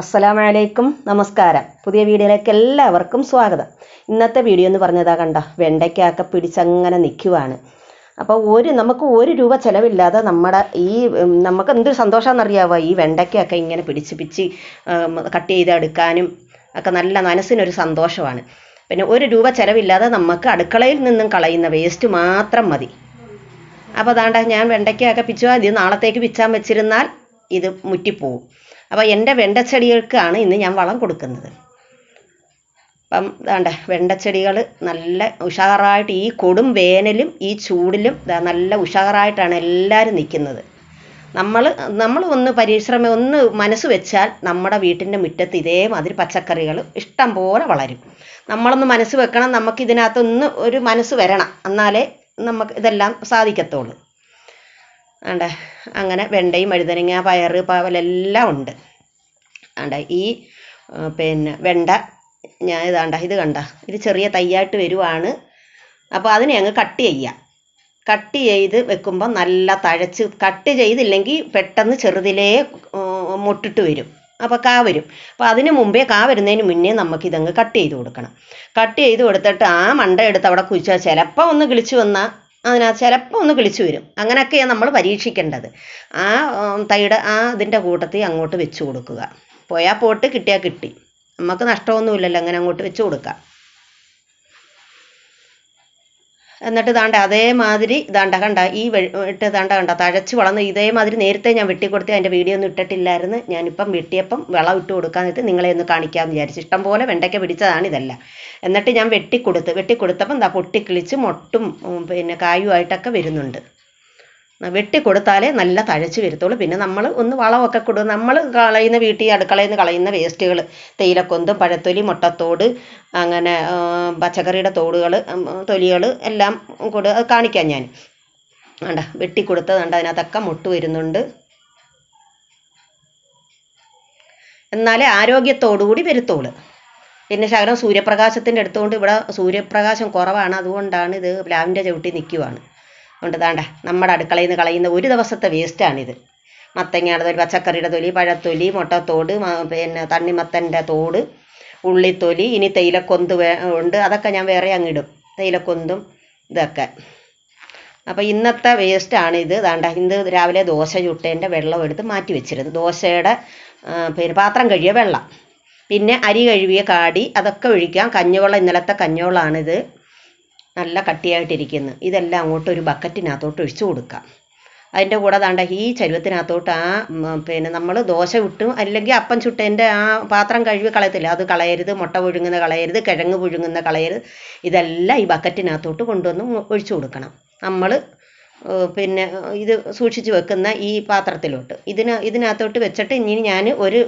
അസ്സലാമലൈക്കും. നമസ്കാരം. പുതിയ വീഡിയോയിലേക്ക് എല്ലാവർക്കും സ്വാഗതം. ഇന്നത്തെ വീഡിയോ എന്ന് പറഞ്ഞതാ കണ്ട? വെണ്ടയ്ക്കൊക്കെ പിടിച്ചങ്ങനെ നിൽക്കുവാണ് അപ്പോൾ ഒരു നമുക്ക് ഒരു രൂപ ചിലവില്ലാതെ നമ്മുടെ ഈ നമുക്ക് എന്തൊരു സന്തോഷമാണെന്നറിയാവോ ഈ വെണ്ടയ്ക്കൊക്കെ ഇങ്ങനെ പിടിച്ച് പിച്ച് കട്ട് ചെയ്തെടുക്കാനും ഒക്കെ നല്ല മനസ്സിനൊരു സന്തോഷമാണ്. പിന്നെ ഒരു രൂപ ചിലവില്ലാതെ നമുക്ക് അടുക്കളയിൽ നിന്നും കളയുന്ന വേസ്റ്റ് മാത്രം മതി. അപ്പോൾ അതാണ്ട ഞാൻ വെണ്ടയ്ക്കൊക്കെ പിച്ചുവാ ഇത് നാളത്തേക്ക് പിച്ചാൻ വെച്ചിരുന്നാൽ ഇത് മുറ്റിപ്പോവും. അപ്പോൾ എന്റെ വെണ്ടച്ചെടികൾക്കാണ് ഇന്ന് ഞാൻ വളം കൊടുക്കുന്നത്. അപ്പം ഇതാണ്ട് വെണ്ടച്ചെടികൾ നല്ല ഉഷാറായിട്ട് ഈ കൊടും വേനലും ഈ ചൂടിലും നല്ല ഉഷാറായിട്ടാണ് എല്ലാവരും നിൽക്കുന്നത്. നമ്മൾ നമ്മൾ ഒന്ന് പരിശ്രമം ഒന്ന് മനസ്സ് വെച്ചാൽ നമ്മുടെ വീട്ടിന്റെ മുറ്റത്ത് ഇതേമാതിരി പച്ചക്കറികൾ ഇഷ്ടം പോലെ വളരും. നമ്മളൊന്ന് മനസ്സ് വെക്കണം നമുക്ക് ഇതിനകത്തൊന്ന് ഒരു മനസ്സ് വരണം. എന്നാലേ നമുക്ക് ഇതെല്ലാം സാധിക്കത്തുള്ളൂ. ആണ്ട? അങ്ങനെ വെണ്ടയും വഴുതനങ്ങ പയറ് പാവലെല്ലാം ഉണ്ട്. ആണ്ട ഈ പിന്നെ വെണ്ട ഞാൻ ഇതാണ്ട ഇത് കണ്ട. ഇത് ചെറിയ തയ്യായിട്ട് വരുവാണ്. അപ്പോൾ അതിനെ അങ്ങ് കട്ട് ചെയ്യുക കട്ട് ചെയ്ത് വെക്കുമ്പോൾ നല്ല തഴച്ച് കട്ട് ചെയ്തില്ലെങ്കിൽ പെട്ടെന്ന് ചെറുതിലേ മുട്ടിട്ട് വരും. അപ്പോൾ കാ വരും. അപ്പോൾ അതിന് മുമ്പേ കാ വരുന്നതിന് മുന്നേ നമുക്കിതങ്ങ് കട്ട് ചെയ്ത് കൊടുക്കണം. കട്ട് ചെയ്ത് കൊടുത്തിട്ട് ആ മണ്ട എടുത്ത് അവിടെ കുഴിച്ചാൽ ചിലപ്പോൾ ഒന്ന് കിളിച്ച് വന്നാൽ അതിനകത്ത് ചിലപ്പോൾ ഒന്ന് കിളിച്ചു വരും. അങ്ങനെയൊക്കെയാണ് നമ്മൾ പരീക്ഷിക്കേണ്ടത്. ആ തൈയുടെ ആ ഇതിന്റെ കൂട്ടത്തിൽ അങ്ങോട്ട് വെച്ച് കൊടുക്കുക. പോയാൽ പോട്ട് കിട്ടിയാൽ കിട്ടി. നമുക്ക് നഷ്ടമൊന്നുമില്ലല്ലോ അങ്ങനെ അങ്ങോട്ട് വെച്ച് കൊടുക്കാം. എന്നിട്ട് താണ്ട അതേമാതിരി ദാണ്ട കണ്ട ഈ ഇട്ട് ദാണ്ട കണ്ട തഴച്ച് വളർന്ന് ഇതേമാതിരി നേരത്തെ ഞാൻ വെട്ടിക്കൊടുത്ത് അതിന്റെ വീഡിയോ ഒന്നും ഇട്ടിട്ടില്ലായിരുന്നു. ഞാനിപ്പം വെട്ടിയപ്പം വളം ഇട്ട് കൊടുക്കാന്നിട്ട് നിങ്ങളെ ഒന്ന് കാണിക്കാമെന്ന് വിചാരിച്ചു. ഇഷ്ടം പോലെ വെണ്ടയ്ക്ക പിടിച്ചതാണ് ഇതെല്ലാം. എന്നിട്ട് ഞാൻ വെട്ടിക്കൊടുത്ത് വെട്ടിക്കൊടുത്തപ്പം എന്താ പൊട്ടിക്കിളിച്ച് മൊട്ടും പിന്നെ കായുമായിട്ടൊക്കെ വരുന്നുണ്ട്. വെട്ടിക്കൊടുത്താലേ നല്ല തഴച്ച് വരത്തുള്ളൂ. പിന്നെ നമ്മൾ ഒന്ന് വളമൊക്കെ കൊടുക്കും നമ്മൾ കളയുന്ന വീട്ടിൽ അടുക്കളയിൽ നിന്ന് കളയുന്ന വേസ്റ്റുകൾ തേയിലക്കൊന്തും പഴത്തൊലി മുട്ടത്തോട് അങ്ങനെ പച്ചക്കറിയുടെ തോടുകൾ തൊലികൾ എല്ലാം കൊടു കാണിക്കാം ഞാൻ. വേണ്ട വെട്ടിക്കൊടുത്തതുണ്ട് അതിനകത്തൊക്കെ മുട്ട് വരുന്നുണ്ട്. എന്നാലേ ആരോഗ്യത്തോടുകൂടി വരുത്തോളൂ പിന്നെ ശകലം സൂര്യപ്രകാശത്തിന്റെ അടുത്തുകൊണ്ട് ഇവിടെ സൂര്യപ്രകാശം കുറവാണ്. അതുകൊണ്ടാണ് ഇത് പ്ലാവിന്റെ ചവിട്ടി നിൽക്കുവാണ്. അതുകൊണ്ട് താണ്ട നമ്മുടെ അടുക്കളയിൽ നിന്ന് കളയുന്ന ഒരു ദിവസത്തെ വേസ്റ്റാണിത്. മത്തങ്ങയുടെ തൊലി പച്ചക്കറിയുടെ തൊലി പഴത്തൊലി മുട്ടത്തോട് പിന്നെ തണ്ണിമത്തന്റെ തോട് ഉള്ളിത്തൊലി ഇനി തേയിലക്കൊന്ത് ഉണ്ട്. അതൊക്കെ ഞാൻ വേറെ അങ്ങിടും തേയിലക്കൊന്തും ഇതൊക്കെ. അപ്പോൾ ഇന്നത്തെ വേസ്റ്റാണ് ഇത് ദാണ്ട ഇന്ന് രാവിലെ ദോശ ചുട്ടേന്റെ വെള്ളം എടുത്ത് മാറ്റി വെച്ചിരുന്നു. ദോശയുടെ പിന്നെ പാത്രം കഴുകിയ വെള്ളം. പിന്നെ അരി കഴുകിയ കാടി അതൊക്കെ ഒഴിക്കാം. കഞ്ഞിവെള്ളം ഇന്നലത്തെ കഞ്ഞിവെള്ളമാണിത് നല്ല കട്ടിയായിട്ടിരിക്കുന്നു. ഇതെല്ലാം അങ്ങോട്ട് ഒരു ബക്കറ്റിനകത്തോട്ട് ഒഴിച്ചു കൊടുക്കാം. അതിന്റെ കൂടെ താണ്ട ഈ ചരുവത്തിനകത്തോട്ട് ആ പിന്നെ നമ്മൾ ദോശ വിട്ടു അല്ലെങ്കിൽ അപ്പം ചുട്ടതിന്റെ ആ പാത്രം കഴുകി കളയത്തില്ല. അത് കളയരുത് മുട്ട പുഴുങ്ങുന്ന കളയരുത് കിഴങ്ങ് പുഴുങ്ങുന്ന കളയരുത്. ഇതെല്ലാം ഈ ബക്കറ്റിനകത്തോട്ട് കൊണ്ടുവന്ന് ഒഴിച്ചു കൊടുക്കണം. നമ്മൾ പിന്നെ ഇത് സൂക്ഷിച്ച് വെക്കുന്ന ഈ പാത്രത്തിലോട്ട്. ഇതിന് ഇതിനകത്തോട്ട് വെച്ചിട്ട് ഇനി ഞാൻ ഒരു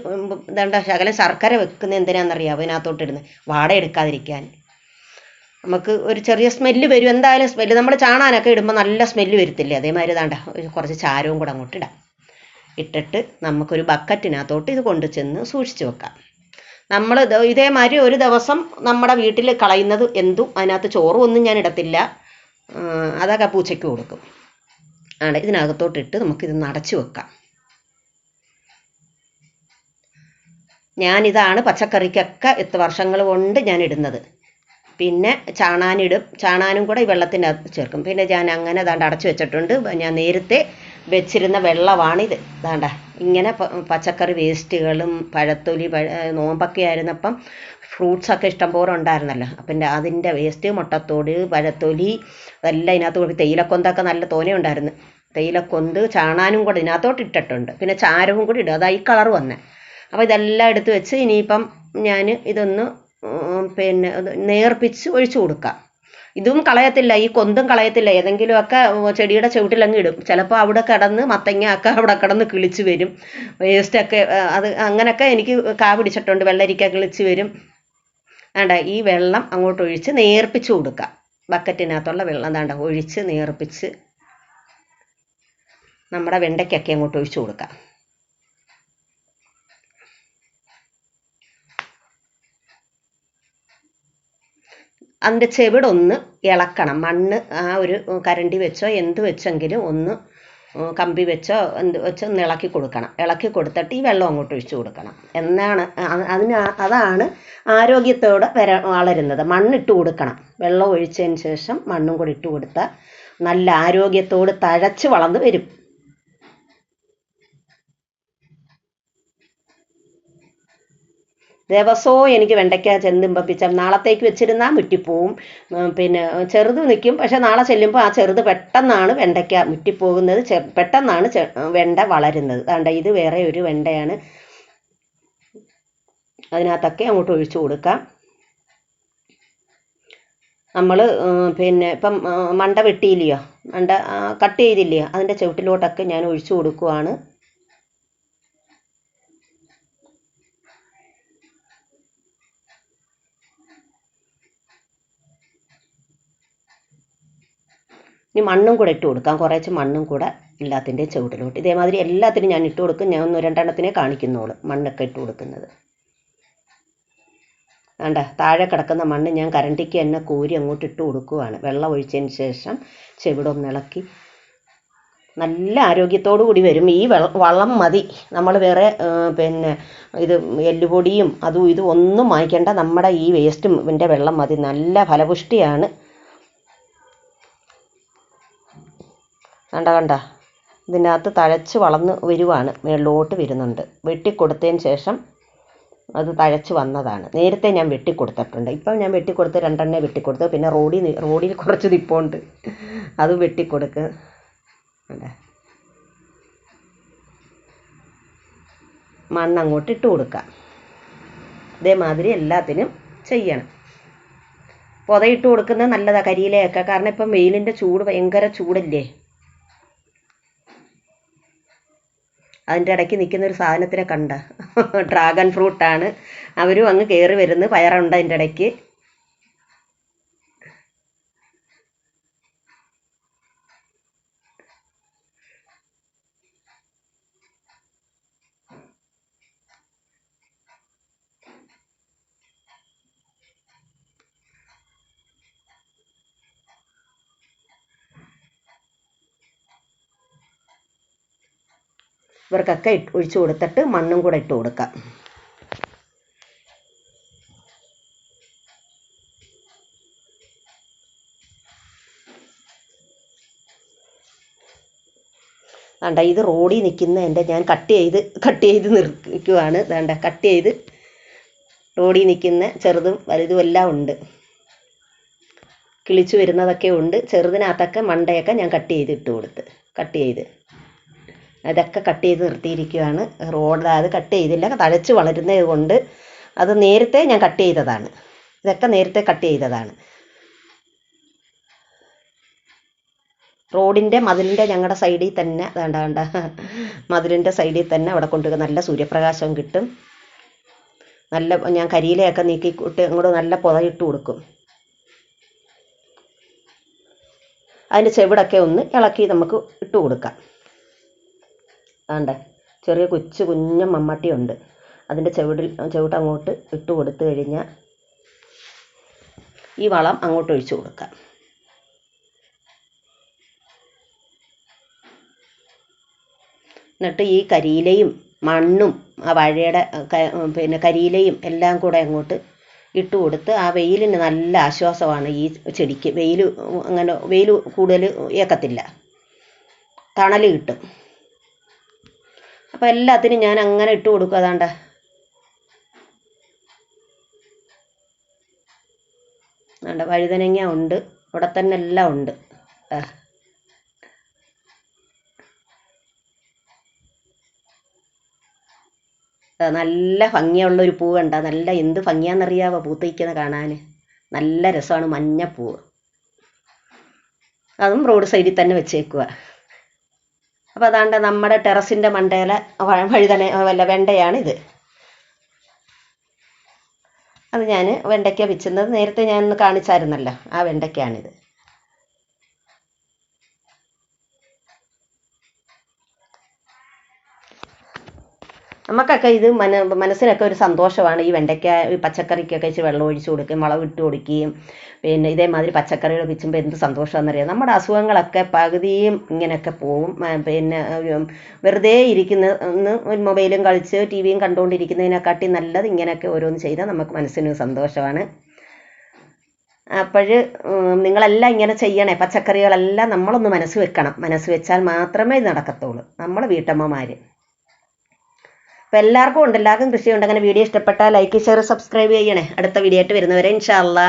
എന്താ ശകലം ശർക്കര വെക്കുന്ന എന്തിനാണെന്നറിയാമോ ഇതിനകത്തോട്ട് ഇടുന്നത് വാട എടുക്കാതിരിക്കാൻ. നമുക്ക് ഒരു ചെറിയ സ്മെല്ല് വരും. എന്തായാലും സ്മെല്ല് നമ്മൾ ചാണാനൊക്കെ ഇടുമ്പോൾ നല്ല സ്മെല്ല് വരത്തില്ലേ? അതേമാതിരി ഇതാണ്ട. കുറച്ച് ചാരവും കൂടെ അങ്ങോട്ട് ഇടാം. ഇട്ടിട്ട് നമുക്കൊരു ബക്കറ്റിനകത്തോട്ട് ഇത് കൊണ്ടു ചെന്ന് സൂക്ഷിച്ചു വെക്കാം. നമ്മൾ ഇതേമാതിരി ഒരു ദിവസം നമ്മുടെ വീട്ടിൽ കളയുന്നത് എന്തും അതിനകത്ത് ചോറും ഒന്നും ഞാൻ ഇടത്തില്ല. അതൊക്കെ പൂച്ചയ്ക്ക് കൊടുക്കും. ആണ് ഇതിനകത്തോട്ടിട്ട് നമുക്കിത് നടച്ചു വെക്കാം. ഞാനിതാണ് പച്ചക്കറിക്കൊക്കെ എത്ര വർഷങ്ങൾ കൊണ്ട് ഞാൻ ഇടുന്നത്. പിന്നെ ചാണാനിടും. ചാണാനും കൂടെ ഈ വെള്ളത്തിന്റെ അകത്ത് ചേർക്കും. പിന്നെ ഞാൻ അങ്ങനെ ദാണ്ട് അടച്ചു വെച്ചിട്ടുണ്ട്. ഞാൻ നേരത്തെ വെച്ചിരുന്ന വെള്ളമാണിത് ദാണ്ട ഇങ്ങനെ പച്ചക്കറി വേസ്റ്റുകളും പഴത്തൊലി പഴ നോമ്പൊക്കെ ആയിരുന്നപ്പം ഫ്രൂട്ട്സൊക്കെ ഇഷ്ടംപോലെ ഉണ്ടായിരുന്നല്ലോ. അപ്പം അതിന്റെ വേസ്റ്റ് മുട്ടത്തോട് പഴത്തൊലി അതെല്ലാം ഇതിനകത്ത് കൊടുക്കും തേയിലക്കൊന്തൊക്കെ നല്ല തോനെ ഉണ്ടായിരുന്നു. തേയിലക്കൊന്ത് ചാണാനും കൂടെ ഇതിനകത്തോട്ട് ഇട്ടിട്ടുണ്ട്. പിന്നെ ചാരവും കൂടി ഇടും. അതായി കളർ വന്നെ. അപ്പോൾ ഇതെല്ലാം എടുത്ത് വെച്ച് ഇനിയിപ്പം ഞാൻ ഇതൊന്ന് പിന്നെ നേർപ്പിച്ച് ഒഴിച്ചു കൊടുക്കാം. ഇതും കളയത്തില്ല ഈ കൊന്തും കളയത്തില്ല. ഏതെങ്കിലുമൊക്കെ ചെടിയുടെ ചുവട്ടിലങ്ങ് ഇടും. ചിലപ്പോൾ അവിടെ കിടന്ന് മത്തങ്ങ ഒക്കെ അവിടെ കിടന്ന് കിളിച്ച് വരും. വേസ്റ്റൊക്കെ അത് അങ്ങനെയൊക്കെ എനിക്ക് കാ പിടിച്ചിട്ടുണ്ട്. വെള്ളരിക്ക കിളിച്ച് വരും. വേണ്ട ഈ വെള്ളം അങ്ങോട്ട് ഒഴിച്ച് നേർപ്പിച്ച് കൊടുക്കുക ബക്കറ്റിനകത്തുള്ള വെള്ളം വേണ്ട ഒഴിച്ച് നേർപ്പിച്ച് നമ്മുടെ വെണ്ടയ്ക്കൊക്കെ അങ്ങോട്ട് ഒഴിച്ചു കൊടുക്കാം. അതിന്റെ ചെവിടൊന്ന് ഇളക്കണം. മണ്ണ് ആ ഒരു കരണ്ടി വെച്ചോ എന്ത് വെച്ചെങ്കിലും ഒന്ന് കമ്പി വെച്ചോ എന്ത് വെച്ചോ ഒന്ന് ഇളക്കി കൊടുക്കണം. ഇളക്കി കൊടുത്തിട്ട് ഈ വെള്ളം അങ്ങോട്ട് ഒഴിച്ചു കൊടുക്കണം. എന്നാണ് അതിന് അതാണ് ആരോഗ്യത്തോടെ വര വളരുന്നത്. മണ്ണിട്ട് കൊടുക്കണം. വെള്ളം ഒഴിച്ചതിന് ശേഷം മണ്ണും കൂടി ഇട്ട് കൊടുത്താൽ നല്ല ആരോഗ്യത്തോട് തഴച്ച് വളർന്ന് വരും. ദിവസവും എനിക്ക് വെണ്ടയ്ക്ക ചെന്തുമ്പപ്പിച്ച നാളത്തേക്ക് വെച്ചിരുന്നാൽ മുറ്റിപ്പോവും. പിന്നെ ചെറുത് നിൽക്കും പക്ഷെ നാളെ ചെല്ലുമ്പോൾ ആ ചെറുത് പെട്ടെന്നാണ് വെണ്ടയ്ക്ക മുറ്റിപ്പോകുന്നത്. ചെ പെട്ടെന്നാണ് ചെ വെണ്ട വളരുന്നത്. അതുകൊണ്ട് ഇത് വേറെ ഒരു വെണ്ടയാണ്. അതിനകത്തൊക്കെ അങ്ങോട്ട് ഒഴിച്ചു കൊടുക്കാം. നമ്മൾ പിന്നെ ഇപ്പം മണ്ട വെട്ടിയില്ലയോ? മണ്ട കട്ട് ചെയ്തില്ലയോ? അതിന്റെ ചുവട്ടിലോട്ടൊക്കെ ഞാൻ ഒഴിച്ചു കൊടുക്കുവാണ്. ഇനി മണ്ണും കൂടെ ഇട്ട് കൊടുക്കാം. കുറേശ്ശെ മണ്ണും കൂടെ എല്ലാത്തിന്റെ ചുവട്ടിലോട്ട്. ഇതേമാതിരി എല്ലാത്തിനും ഞാൻ ഇട്ട് കൊടുക്കും. ഞാൻ ഒന്ന് രണ്ടെണ്ണത്തിനെ കാണിക്കുന്നുള്ളൂ മണ്ണൊക്കെ ഇട്ട് കൊടുക്കുന്നത്. വേണ്ട താഴെ കിടക്കുന്ന മണ്ണ് ഞാൻ കരണ്ടിക്ക് തന്നെ കോരി അങ്ങോട്ട് ഇട്ട് കൊടുക്കുവാണ്. വെള്ളം ഒഴിച്ചതിന് ശേഷം ചെവിടൊന്ന് ഇളക്കി. നല്ല ആരോഗ്യത്തോടു കൂടി വരും. ഈ വളം മതി. നമ്മൾ വേറെ പിന്നെ ഇത് എല്ലുപൊടിയും അതും ഇതും ഒന്നും വാങ്ങിക്കേണ്ട നമ്മുടെ ഈ വേസ്റ്റും ഇതിന്റെ വെള്ളം മതി. നല്ല ഫലപുഷ്ടിയാണ്. കണ്ട കണ്ട. ഇതിനകത്ത് തഴച്ച് വളർന്ന് വരുവാണ്. മേളിലോട്ട് വരുന്നുണ്ട്. വെട്ടിക്കൊടുത്തതിന് ശേഷം അത് തഴച്ച് വന്നതാണ്. നേരത്തെ ഞാൻ വെട്ടിക്കൊടുത്തിട്ടുണ്ട്. ഇപ്പം ഞാൻ വെട്ടിക്കൊടുത്ത് രണ്ടെണ്ണേ വെട്ടിക്കൊടുത്ത്. പിന്നെ റോഡിൽ റോഡിൽ കുറച്ച് നിൽപ്പുണ്ട് അത് വെട്ടിക്കൊടുക്ക്. അല്ലേ മണ്ണ് അങ്ങോട്ട് ഇട്ട് കൊടുക്കാം. ഇതേമാതിരി എല്ലാത്തിനും ചെയ്യണം. പുതയിട്ട് കൊടുക്കുന്നത് നല്ലതാണ് കരിയിലയൊക്കെ. കാരണം ഇപ്പം വെയിലിന്റെ ചൂട് ഭയങ്കര ചൂടല്ലേ? അതിന്റെ ഇടയ്ക്ക് നിൽക്കുന്ന ഒരു സാധനത്തിനെ കണ്ട. ഡ്രാഗൺ ഫ്രൂട്ടാണ് അവരും അങ്ങ് കയറി വരുന്നു. പയറുണ്ട് അതിന്റെ ഇടയ്ക്ക്. ഇവർക്കൊക്കെ ഇട്ട് ഒഴിച്ചു കൊടുത്തിട്ട് മണ്ണും കൂടെ ഇട്ട് കൊടുക്കാം. വേണ്ട ഇത് റോഡിൽ നിൽക്കുന്ന എന്റെ ഞാൻ കട്ട് ചെയ്ത് കട്ട് ചെയ്ത് നിൽക്കുകയാണ് വേണ്ട കട്ട് ചെയ്ത് റോഡിൽ നിൽക്കുന്ന ചെറുതും വലുതും എല്ലാം ഉണ്ട്. കിളിച്ചു വരുന്നതൊക്കെ ഉണ്ട്. ചെറുതിനകത്തൊക്കെ മണ്ടയൊക്കെ ഞാൻ കട്ട് ചെയ്ത് ഇട്ട് കൊടുത്ത് കട്ട് ചെയ്ത്. അതൊക്കെ കട്ട് ചെയ്ത് നിർത്തിയിരിക്കുകയാണ് റോഡ് അത് കട്ട് ചെയ്തില്ല തഴച്ച് വളരുന്നത് കൊണ്ട് അത് നേരത്തെ ഞാൻ കട്ട് ചെയ്തതാണ്. ഇതൊക്കെ നേരത്തെ കട്ട് ചെയ്തതാണ്. റോഡിന്റെ മതിലിന്റെ ഞങ്ങളുടെ സൈഡിൽ തന്നെ വേണ്ട വേണ്ട മതിലിന്റെ സൈഡിൽ തന്നെ അവിടെ കൊണ്ടു നല്ല സൂര്യപ്രകാശം കിട്ടും. നല്ല ഞാൻ കരിയിലയൊക്കെ നീക്കിയിട്ട് അങ്ങോട്ട് നല്ല പുതയിട്ട് കൊടുക്കും. അതിന്റെ ചെവിടൊക്കെ ഒന്ന് ഇളക്കി നമുക്ക് ഇട്ട് കൊടുക്കാം. വേണ്ട ചെറിയ കൊച്ചു കുഞ്ഞ മമ്മട്ടിയുണ്ട്. അതിന്റെ ചെവിടിൽ ചെവിട് അങ്ങോട്ട് ഇട്ട് കൊടുത്തു കഴിഞ്ഞാൽ ഈ വളം അങ്ങോട്ട് ഒഴിച്ചു കൊടുക്കാം. എന്നിട്ട് ഈ കരിയിലയും മണ്ണും ആ വാഴയുടെ പിന്നെ കരിയിലയും എല്ലാം കൂടെ അങ്ങോട്ട് ഇട്ട് കൊടുത്ത് ആ വെയിലിന് നല്ല ആശ്വാസമാണ് ഈ ചെടിക്ക്. വെയിൽ അങ്ങനെ വെയിൽ കൂടുതൽ ഏക്കത്തില്ല. തണൽ കിട്ടും. അപ്പം എല്ലാത്തിനും ഞാൻ അങ്ങനെ ഇട്ട് കൊടുക്കും അതാണ്ട. വേണ്ട വഴുതനങ്ങ ഉണ്ട്. ഇവിടെ തന്നെ എല്ലാം ഉണ്ട്. നല്ല ഭംഗിയുള്ള ഒരു പൂ കണ്ട നല്ല എന്ത് ഭംഗിയാണെന്നറിയാവോ പൂത്തിരിക്കുന്നത് കാണാൻ നല്ല രസമാണ് മഞ്ഞപ്പൂവ്. അതും റോഡ് സൈഡിൽ തന്നെ വെച്ചേക്കുക അപ്പോൾ അതാണ്ട് നമ്മുടെ ടെറസിന്റെ മണ്ടയിലെ വഴുതന വല്ല വെണ്ടയാണിത്. അത് ഞാൻ വെണ്ടയ്ക്ക വെച്ചുന്നത് നേരത്തെ ഞാൻ ഒന്ന് കാണിച്ചായിരുന്നല്ലോ ആ വെണ്ടയ്ക്കാണിത്. നമുക്കൊക്കെ ഇത് മന മനസ്സിനൊക്കെ ഒരു സന്തോഷമാണ്. ഈ വെണ്ടയ്ക്ക ഈ പച്ചക്കറിക്കൊക്കെ ഇച്ചിരി വെള്ളം ഒഴിച്ച് കൊടുക്കുകയും വളം ഇട്ട് കൊടുക്കുകയും പിന്നെ ഇതേമാതിരി പച്ചക്കറികൾ വെച്ചുമ്പോൾ എന്ത് സന്തോഷമാണെന്നറിയാം? നമ്മുടെ അസുഖങ്ങളൊക്കെ പകുതിയും ഇങ്ങനെയൊക്കെ ആ, പിന്നെ വെറുതെ ഇരിക്കുന്ന മൊബൈലും കളിച്ച് ടി വിയും കണ്ടുകൊണ്ടിരിക്കുന്നതിനെക്കാട്ടി നല്ലത് ഇങ്ങനെയൊക്കെ ഓരോന്ന് ചെയ്താൽ നമുക്ക് മനസ്സിന് സന്തോഷമാണ്. അപ്പോൾ നിങ്ങളെല്ലാം ഇങ്ങനെ ചെയ്യണേ. പച്ചക്കറികളെല്ലാം നമ്മളൊന്ന് മനസ്സ് വെക്കണം. മനസ്സ് വെച്ചാൽ മാത്രമേ ഇത് നടക്കത്തുള്ളൂ. നമ്മൾ വീട്ടമ്മമാർ അപ്പോൾ എല്ലാവർക്കും ഉണ്ട് എല്ലാവർക്കും കൃഷിയുണ്ട്. അങ്ങനെ വീഡിയോ ഇഷ്ടപ്പെട്ടാൽ ലൈക്ക് ഷെയർ സബ്സ്ക്രൈബ് ചെയ്യണേ. അടുത്ത വീഡിയോ ആയിട്ട് വരുന്നവരെ ഇൻഷാ അല്ലാ